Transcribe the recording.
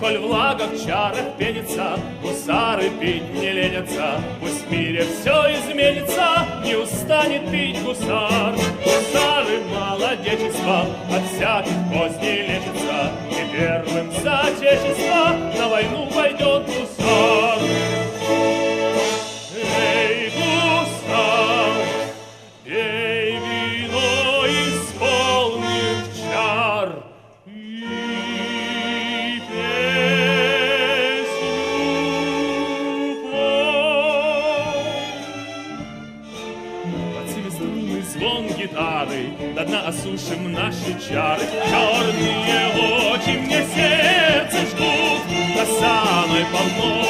чарах пенится, гусары пить не ленятся. Пусть в мире все изменится, не устанет пить гусар. Гусары молодечества от всяких козней лечатся, и первым за отечество звон гитары До дна осушим наши чары. Черные очи мне сердце жгут До самой полночи